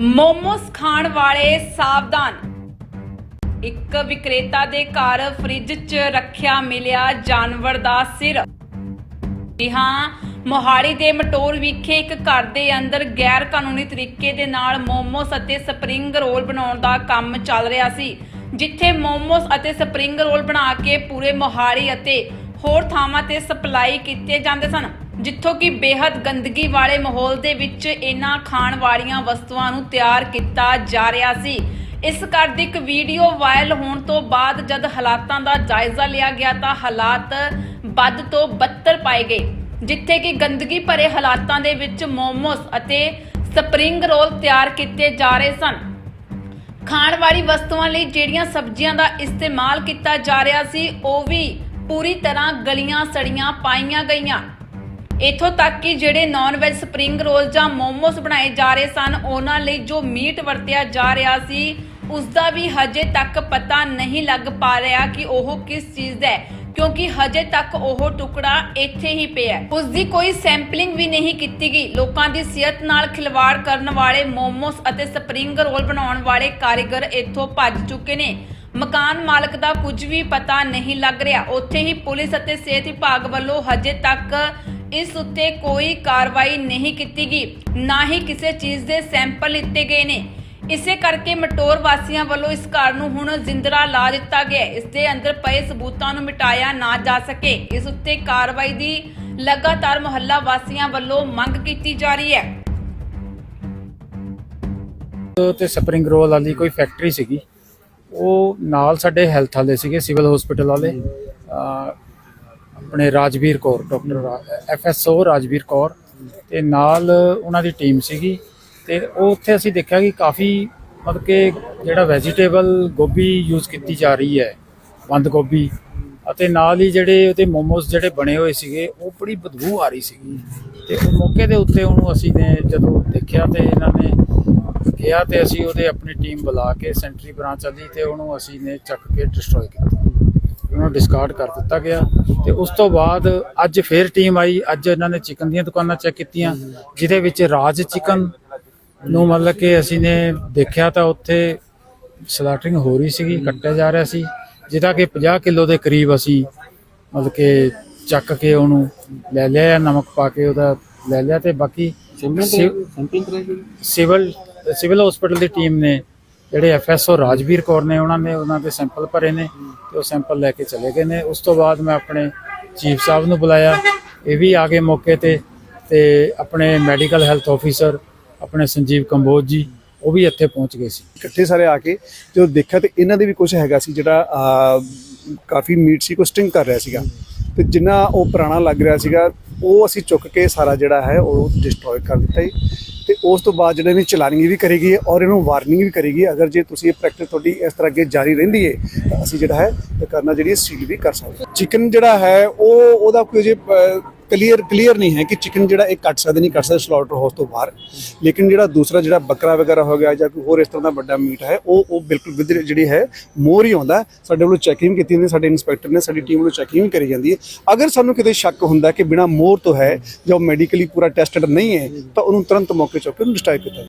ਮੋਮੋਸ ਖਾਣ ਵਾਲੇ ਸਾਵਧਾਨ। ਇੱਕ ਵਿਕਰੇਤਾ ਦੇ ਘਰ ਫ੍ਰਿਜ 'ਚ ਰੱਖਿਆ ਮਿਲਿਆ ਜਾਨਵਰ ਦਾ ਸਿਰ। ਜੀ ਹਾਂ, ਮੋਹਾਲੀ ਦੇ ਮਟੋਰ ਵਿਖੇ ਇੱਕ ਘਰ ਦੇ ਅੰਦਰ ਗੈਰ ਕਾਨੂੰਨੀ ਤਰੀਕੇ ਦੇ ਨਾਲ ਮੋਮੋਸ ਅਤੇ ਸਪਰਿੰਗ ਰੋਲ ਬਣਾਉਣ ਦਾ ਕੰਮ ਚੱਲ ਰਿਹਾ ਸੀ, ਜਿੱਥੇ ਮੋਮੋਸ ਅਤੇ ਸਪਰਿੰਗ ਰੋਲ ਬਣਾ ਕੇ ਪੂਰੇ ਮੋਹਾਲੀ ਅਤੇ ਹੋਰ ਥਾਵਾਂ ਤੇ ਸਪਲਾਈ ਕੀਤੇ ਜਾਂਦੇ ਸਨ। ਜਿੱਥੋਂ ਕਿ ਬੇहद ਗੰਦਗੀ ਵਾਲੇ ਮਾਹੌਲ ਦੇ ਵਿੱਚ ਇਹਨਾਂ ਖਾਣ ਵਾਲੀਆਂ ਵਸਤੂਆਂ ਨੂੰ ਤਿਆਰ ਕੀਤਾ ਜਾ ਰਿਹਾ ਸੀ। ਇਸ ਘਰ ਦੀ ਇੱਕ ਵੀਡੀਓ ਵਾਇਰਲ ਹੋਣ ਤੋਂ ਬਾਅਦ ਜਦ ਹਾਲਾਤਾਂ ਦਾ ਜਾਇਜ਼ਾ ਲਿਆ ਗਿਆ ਤਾਂ ਹਾਲਾਤ ਵੱਧ ਤੋਂ ਬੱਤਰ ਪਾਏ ਗਏ, ਜਿੱਥੇ ਕਿ ਗੰਦਗੀ ਭਰੇ ਹਾਲਾਤਾਂ ਦੇ ਵਿੱਚ ਮੋਮੋਸ ਅਤੇ ਸਪਰਿੰਗ ਰੋਲ ਤਿਆਰ ਕੀਤੇ ਜਾ ਰਹੇ ਸਨ। ਖਾਣ ਵਾਲੀ ਵਸਤੂਆਂ ਲਈ ਜਿਹੜੀਆਂ ਸਬਜ਼ੀਆਂ ਦਾ ਇਸਤੇਮਾਲ ਕੀਤਾ ਜਾ ਰਿਹਾ ਸੀ, ਉਹ ਵੀ ਪੂਰੀ ਤਰ੍ਹਾਂ ਗਲੀਆਂ ਸੜੀਆਂ ਪਾਈਆਂ ਗਈਆਂ। ਇੱਥੋਂ ਤੱਕ ਕਿ ਜਿਹੜੇ ਨਾਨ ਵੈਜ ਸਪਰਿੰਗ ਰੋਲ ਜਾਂ ਮੋਮੋਸ ਬਣਾਏ ਜਾ ਰਹੇ ਸਨ, ਉਹਨਾਂ ਲਈ ਜੋ ਮੀਟ ਵਰਤਿਆ ਜਾ ਰਿਹਾ ਸੀ ਉਸ ਦਾ ਵੀ ਹਜੇ ਤੱਕ ਪਤਾ ਨਹੀਂ ਲੱਗ ਪਾ ਰਿਹਾ ਕਿ ਉਹ ਕਿਸ ਚੀਜ਼ ਦਾ ਹੈ, ਕਿਉਂਕਿ ਹਜੇ ਤੱਕ ਉਹ ਟੁਕੜਾ ਇੱਥੇ ਹੀ ਪਿਆ ਹੈ। ਉਸ ਦੀ ਕੋਈ ਸੈਂਪਲਿੰਗ ਵੀ ਨਹੀਂ ਕੀਤੀ ਗਈ। ਲੋਕਾਂ ਦੀ ਸਿਹਤ ਨਾਲ ਖਿਲਵਾੜ ਕਰਨ ਵਾਲੇ ਮੋਮੋਸ ਅਤੇ ਸਪਰਿੰਗ ਰੋਲ ਬਣਾਉਣ ਵਾਲੇ ਕਾਰੀਗਰ ਇੱਥੋਂ ਭੱਜ ਚੁੱਕੇ ਨੇ। ਮਕਾਨ ਮਾਲਕ ਦਾ ਕੁਝ ਵੀ ਪਤਾ ਨਹੀਂ ਲੱਗ ਰਿਹਾ। ਉੱਥੇ ਹੀ ਪੁਲਿਸ ਅਤੇ ਸਿਹਤ ਵਿਭਾਗ ਵੱਲੋਂ ਹਜੇ ਤੱਕ ਇਸ ਉੱਤੇ ਕੋਈ ਕਾਰਵਾਈ ਨਹੀਂ ਕੀਤੀ ਗਈ, ਨਾ ਹੀ ਕਿਸੇ ਚੀਜ਼ ਦੇ ਸੈਂਪਲ ਲਿੱਤੇ ਗਏ ਨੇ। ਇਸੇ ਕਰਕੇ ਮਟੋਰ ਵਾਸੀਆਂ ਵੱਲੋਂ ਇਸ ਘਰ ਨੂੰ ਹੁਣ ਜ਼ਿੰਦਰਾ ਲਾ ਦਿੱਤਾ ਗਿਆ ਹੈ। ਇਸ ਦੇ ਅੰਦਰ ਪਏ ਸਬੂਤਾਂ ਨੂੰ ਮਿਟਾਇਆ ਨਾ ਜਾ ਸਕੇ। ਇਸ ਉੱਤੇ ਕਾਰਵਾਈ ਦੀ ਲਗਾਤਾਰ ਮੁਹੱਲਾ ਵਾਸੀਆਂ ਵੱਲੋਂ ਮੰਗ ਕੀਤੀ ਜਾ ਰਹੀ ਹੈ। ਤੇ ਸਪਰਿੰਗ ਰੋਲ ਵਾਲੀ ਕੋਈ ਫੈਕਟਰੀ ਸੀਗੀ। ਉਹ ਨਾਲ ਸਾਡੇ ਹੈਲਥ ਵਾਲੇ ਸੀਗੇ, ਸਿਵਲ ਹਸਪੀਟਲ ਵਾਲੇ। ਅਹ ਆਪਣੇ ਰਾਜਵੀਰ ਕੌਰ, ਡਾਕਟਰ ਐਫਐਸਓ ਰਾਜਵੀਰ ਕੌਰ ਤੇ ਨਾਲ ਉਹਨਾਂ ਦੀ ਟੀਮ ਸੀਗੀ ਤੇ ਉਹ ਉੱਥੇ ਅਸੀਂ ਦੇਖਿਆ ਕਿ ਕਾਫੀ ਮਤਲਬ ਕਿ ਜਿਹੜਾ ਵੈਜੀਟੇਬਲ ਗੋਭੀ ਯੂਜ਼ ਕੀਤੀ ਜਾ ਰਹੀ ਹੈ, ਬੰਦ ਗੋਭੀ ਅਤੇ ਨਾਲ ਹੀ ਜਿਹੜੇ ਉਹਦੇ ਮੋਮੋਸ ਜਿਹੜੇ ਬਣੇ ਹੋਏ ਸੀਗੇ, ਉਹ ਬੜੀ ਬਦਬੂ ਆ ਰਹੀ ਸੀਗੀ ਤੇ ਉਹ ਮੌਕੇ ਦੇ ਉੱਤੇ ਉਹਨੂੰ ਅਸੀਂ ਨੇ ਜਦੋਂ ਦੇਖਿਆ ਤੇ ਇਹਨਾਂ ਨੇ ਗਿਆ ਤੇ ਅਸੀਂ ਉਹਦੇ ਆਪਣੀ ਟੀਮ ਬੁਲਾ ਕੇ ਸੈਂਟਰੀ ਬ੍ਰਾਂਚ ਵਾਲੀ ਤੇ ਉਹਨੂੰ ਅਸੀਂ ਨੇ ਚੱਕ ਕੇ ਡਿਸਟਰੋਏ ਕੀਤਾ। ਉਹਨੂੰ ਡਿਸਕਾਰਡ ਕਰ ਦਿੱਤਾ ਗਿਆ ਤੇ ਉਸ ਤੋਂ ਬਾਅਦ ਅੱਜ ਫੇਰ ਟੀਮ ਆਈ ਅੱਜ ਇਹਨਾਂ ਨੇ ਚਿਕਨ ਦੀਆਂ ਦੁਕਾਨਾਂ ਚੈੱਕ ਕੀਤੀਆਂ ਜਿਹਦੇ ਵਿੱਚ ਰਾਜ ਚਿਕਨ ਨੂੰ ਮਤਲਬ ਕਿ ਅਸੀਂ ਨੇ ਦੇਖਿਆ ਤਾਂ ਉੱਥੇ ਸਲਾਟਰਿੰਗ ਹੋ ਰਹੀ ਸੀਗੀ ਕੱਟਿਆ ਜਾ ਰਿਹਾ ਸੀ ਜਿਹਦਾ ਕਿ 50 ਕਿਲੋ ਦੇ ਕਰੀਬ ਅਸੀਂ ਮਤਲਬ ਕਿ ਚੱਕ ਕੇ ਉਹਨੂੰ ਲੈ ਲਿਆ ਨਮਕ ਪਾ ਕੇ ਉਹਦਾ ਲੈ ਲਿਆ ਤੇ ਬਾਕੀ ਸਿਵਲ ਸਿਵਲ ਹਸਪੀਟਲ ਦੀ ਟੀਮ ਨੇ ਜਿਹੜੇ ਐਫਐਸਓ ਰਾਜਵੀਰ ਕੌਰ ਨੇ ਉਹਨਾਂ ਨੇ ਉਹਨਾਂ ਦੇ ਸੈਂਪਲ ਭਰੇ ਨੇ ਤੇ ਉਹ ਸੈਂਪਲ ਲੈ ਕੇ ਚਲੇ ਗਏ ਨੇ। ਉਸ ਤੋਂ ਬਾਅਦ ਮੈਂ ਆਪਣੇ ਚੀਫ ਸਾਹਿਬ ਨੂੰ ਬੁਲਾਇਆ, ਇਹ ਵੀ ਆ ਗਏ ਮੌਕੇ ਤੇ ਤੇ ਆਪਣੇ ਮੈਡੀਕਲ ਹੈਲਥ ਆਫੀਸਰ ਆਪਣੇ ਸੰਜੀਵ ਕੰਬੋਜ ਜੀ, ਉਹ ਵੀ ਇੱਥੇ ਪਹੁੰਚ ਗਏ ਸੀ। ਇਕੱਠੇ ਸਾਰੇ ਆ ਕੇ ਜਦੋਂ ਦੇਖਿਆ ਤੇ ਇਹਨਾਂ ਦੇ ਵੀ ਕੁਝ ਹੈਗਾ ਸੀ ਜਿਹੜਾ ਕਾਫੀ ਮੀਟ ਸੀ ਕੋ ਸਟਿੰਗ ਕਰ ਰਿਹਾ ਸੀਗਾ। ਤੇ ਜਿੰਨਾ ਉਹ ਪੁਰਾਣਾ ਲੱਗ ਰਿਹਾ ਸੀਗਾ, ਉਹ ਅਸੀਂ ਚੁੱਕ ਕੇ ਸਾਰਾ ਜਿਹੜਾ ਹੈ ਉਹ ਡਿਸਟਰੋਏ ਕਰ ਦਿੱਤਾ ਜੀ। ਤੇ ਉਸ ਤੋਂ ਬਾਅਦ ਜਿਹੜੇ ਨੇ ਚਲਾਨਿੰਗ ਵੀ ਕਰੇਗੀ ਔਰ ਇਹਨੂੰ ਵਾਰਨਿੰਗ ਵੀ ਕਰੇਗੀ, ਅਗਰ ਜੇ ਤੁਸੀਂ ਇਹ ਪ੍ਰੈਕਟਿਸ ਤੁਹਾਡੀ ਇਸ ਤਰ੍ਹਾਂ ਅੱਗੇ ਜਾਰੀ ਰਹਿੰਦੀ ਹੈ ਤਾਂ ਅਸੀਂ ਜਿਹੜਾ ਹੈ, ਇਹ ਕਰਨਾ ਜਿਹੜੀ ਸੀਲ ਵੀ ਕਰ ਸਕਦੇ ਚਿਕਨ ਜਿਹੜਾ ਹੈ, ਉਹ ਉਹਦਾ ਕੋਈ ਜੇ ਕਲੀਅਰ ਕਲੀਅਰ ਨਹੀਂ ਹੈ ਕਿ ਚਿਕਨ ਜਿਹੜਾ ਇਹ ਕੱਟ ਸਕਦੇ ਨਹੀਂ, ਕੱਟ ਸਕਦੇ ਸਲਾਟਰ ਹਾਊਸ ਤੋਂ ਬਾਹਰ। ਲੇਕਿਨ ਜਿਹੜਾ ਦੂਸਰਾ ਜਿਹੜਾ ਬੱਕਰਾ ਵਗੈਰਾ ਹੋ ਗਿਆ ਜਾਂ ਕੋਈ ਹੋਰ ਇਸ ਤਰ੍ਹਾਂ ਦਾ ਵੱਡਾ ਮੀਟ ਹੈ, ਉਹ ਉਹ ਬਿਲਕੁਲ ਵਿਦ ਜਿਹੜੀ ਹੈ, ਮੋਰ ਹੀ ਆਉਂਦਾ। ਸਾਡੇ ਵੱਲੋਂ ਚੈਕਿੰਗ ਕੀਤੀ ਜਾਂਦੀ ਸਾਡੇ ਇਨਸਪੈਕਟਰ ਨੇ, ਸਾਡੀ ਟੀਮ ਵੱਲੋਂ ਚੈਕਿੰਗ ਵੀ ਕਰੀ ਜਾਂਦੀ ਹੈ। ਅਗਰ ਸਾਨੂੰ ਕਿਤੇ ਸ਼ੱਕ ਹੁੰਦਾ ਕਿ ਬਿਨਾ ਮੋਰ ਤੋਂ ਹੈ ਜਾਂ ਮੈਡੀਕਲੀ ਪੂਰਾ ਟੈਸਟਡ ਨਹੀਂ ਹੈ, ਤਾਂ ਉਹਨੂੰ ਤੁਰੰਤ ਮੌਕੇ ਚੁੱਕ ਕੇ ਉਹਨੂੰ ਡਿਸਟ੍ਰਾਈ ਕੀਤਾ